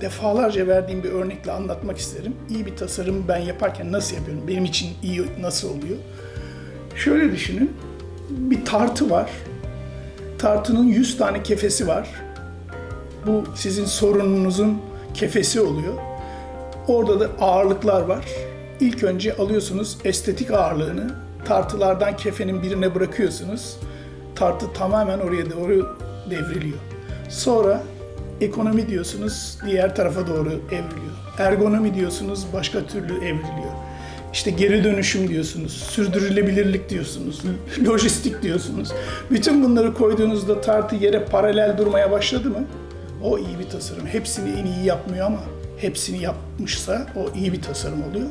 defalarca verdiğim bir örnekle anlatmak isterim. İyi bir tasarım ben yaparken nasıl yapıyorum? Benim için iyi nasıl oluyor? Şöyle düşünün. Bir tartı var. Tartının 100 tane kefesi var. Bu sizin sorununuzun kefesi oluyor. Orada da ağırlıklar var. İlk önce alıyorsunuz estetik ağırlığını, tartılardan kefenin birine bırakıyorsunuz. Tartı tamamen oraya doğru devriliyor. Sonra ekonomi diyorsunuz, diğer tarafa doğru evriliyor. Ergonomi diyorsunuz, başka türlü evriliyor. İşte geri dönüşüm diyorsunuz, sürdürülebilirlik diyorsunuz, lojistik diyorsunuz. Bütün bunları koyduğunuzda tartı yere paralel durmaya başladı mı? O iyi bir tasarım. Hepsini en iyi yapmıyor ama hepsini yapmışsa o iyi bir tasarım oluyor.